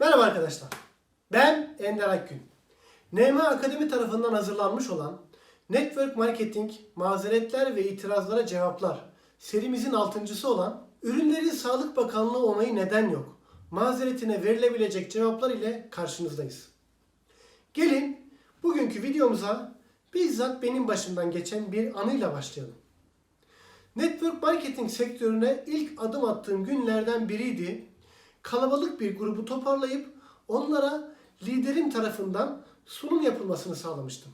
Merhaba arkadaşlar. Ben Ender Akgün. NM Akademi tarafından hazırlanmış olan Network Marketing, Mazeretler ve İtirazlara Cevaplar serimizin altıncısı olan Ürünlerin Sağlık Bakanlığı onayı neden yok? Mazeretine verilebilecek cevaplar ile karşınızdayız. Gelin bugünkü videomuza bizzat benim başımdan geçen bir anıyla başlayalım. Network marketing sektörüne ilk adım attığım günlerden biriydi. Kalabalık bir grubu toparlayıp onlara liderim tarafından sunum yapılmasını sağlamıştım.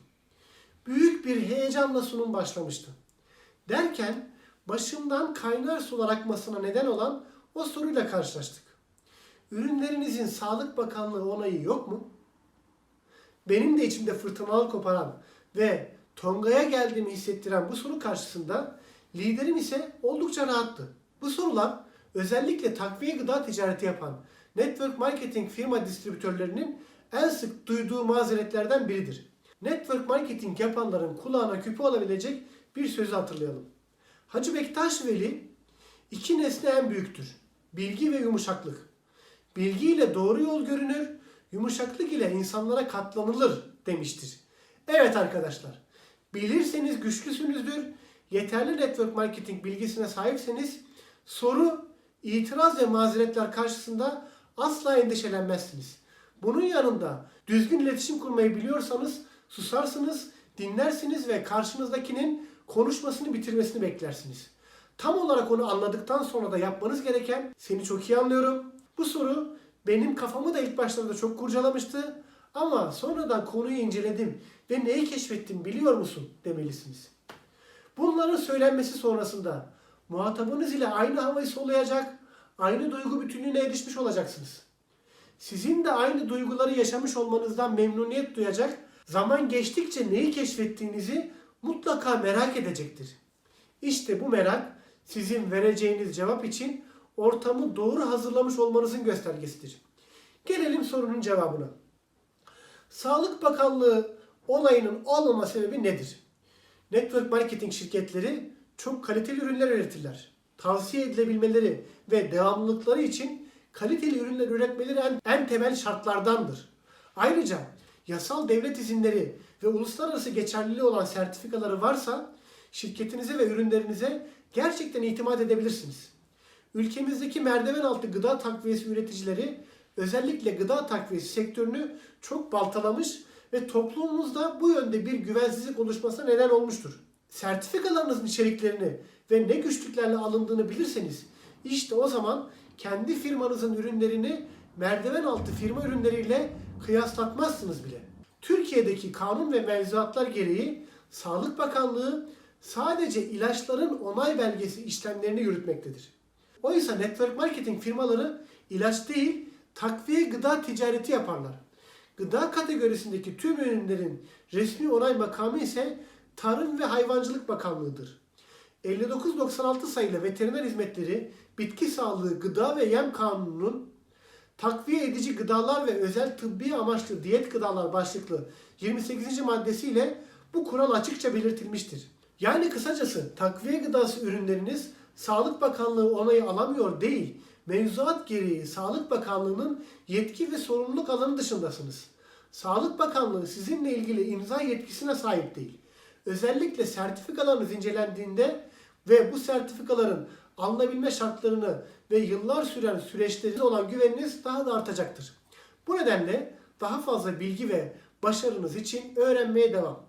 Büyük bir heyecanla sunum başlamıştı. Derken başımdan kaynar sular akmasına neden olan o soruyla karşılaştık. Ürünlerinizin Sağlık Bakanlığı onayı yok mu? Benim de içimde fırtınalar koparan ve Tonga'ya geldiğimi hissettiren bu soru karşısında liderim ise oldukça rahattı. Bu sorular özellikle takviye gıda ticareti yapan network marketing firma distribütörlerinin en sık duyduğu mazeretlerden biridir. Network marketing yapanların kulağına küpe olabilecek bir sözü hatırlayalım. Hacı Bektaş Veli iki nesne en büyüktür. Bilgi ve yumuşaklık. Bilgi ile doğru yol görünür, yumuşaklık ile insanlara katlanılır demiştir. Evet arkadaşlar, bilirseniz güçlüsünüzdür, yeterli network marketing bilgisine sahipseniz soru, itiraz ve mazeretler karşısında asla endişelenmezsiniz. Bunun yanında düzgün iletişim kurmayı biliyorsanız susarsınız, dinlersiniz ve karşınızdakinin konuşmasını bitirmesini beklersiniz. Tam olarak onu anladıktan sonra da yapmanız gereken seni çok iyi anlıyorum. Bu soru benim kafamı da ilk başlarda çok kurcalamıştı ama sonradan konuyu inceledim ve neyi keşfettim biliyor musun demelisiniz. Bunların söylenmesi sonrasında muhatabınız ile aynı havayı soluyacak, aynı duygu bütünlüğüne erişmiş olacaksınız. Sizin de aynı duyguları yaşamış olmanızdan memnuniyet duyacak, zaman geçtikçe neyi keşfettiğinizi mutlaka merak edecektir. İşte bu merak sizin vereceğiniz cevap için ortamı doğru hazırlamış olmanızın göstergesidir. Gelelim sorunun cevabına. Sağlık Bakanlığı olayının olmama sebebi nedir? Network marketing şirketleri çok kaliteli ürünler üretirler. Tavsiye edilebilmeleri ve devamlılıkları için kaliteli ürünler üretmeleri en, en temel şartlardandır. Ayrıca yasal devlet izinleri ve uluslararası geçerliliği olan sertifikaları varsa şirketinize ve ürünlerinize gerçekten itimat edebilirsiniz. Ülkemizdeki merdiven altı gıda takviyesi üreticileri özellikle gıda takviyesi sektörünü çok baltalamış ve toplumumuzda bu yönde bir güvensizlik oluşmasına neden olmuştur. Sertifikalarınızın içeriklerini ve ne güçlüklerle alındığını bilirseniz işte o zaman kendi firmanızın ürünlerini merdiven altı firma ürünleriyle kıyaslatmazsınız bile. Türkiye'deki kanun ve mevzuatlar gereği Sağlık Bakanlığı sadece ilaçların onay belgesi işlemlerini yürütmektedir. Oysa network marketing firmaları ilaç değil, takviye gıda ticareti yaparlar. Gıda kategorisindeki tüm ürünlerin resmi onay makamı ise Tarım ve Hayvancılık Bakanlığı'dır. 5996 sayılı Veteriner Hizmetleri Bitki Sağlığı Gıda ve Yem Kanunu'nun takviye edici gıdalar ve özel tıbbi amaçlı diyet gıdalar başlıklı 28. maddesiyle bu kural açıkça belirtilmiştir. Yani kısacası takviye gıdası ürünleriniz Sağlık Bakanlığı onayı alamıyor değil, mevzuat gereği Sağlık Bakanlığı'nın yetki ve sorumluluk alanı dışındasınız. Sağlık Bakanlığı sizinle ilgili imza yetkisine sahip değil. Özellikle sertifikalarınız incelendiğinde ve bu sertifikaların alınabilme şartlarını ve yıllar süren süreçlerine olan güveniniz daha da artacaktır. Bu nedenle daha fazla bilgi ve başarınız için öğrenmeye devam.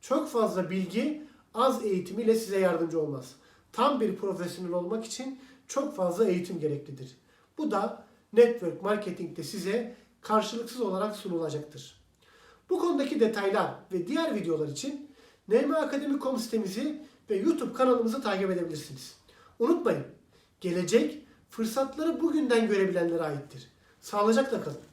Çok fazla bilgi az eğitim ile size yardımcı olmaz. Tam bir profesyonel olmak için çok fazla eğitim gereklidir. Bu da network marketingde size karşılıksız olarak sunulacaktır. Bu konudaki detaylar ve diğer videolar için nmakademi.com sitemizi ve YouTube kanalımızı takip edebilirsiniz. Unutmayın, gelecek fırsatları bugünden görebilenlere aittir. Sağlıcakla kalın.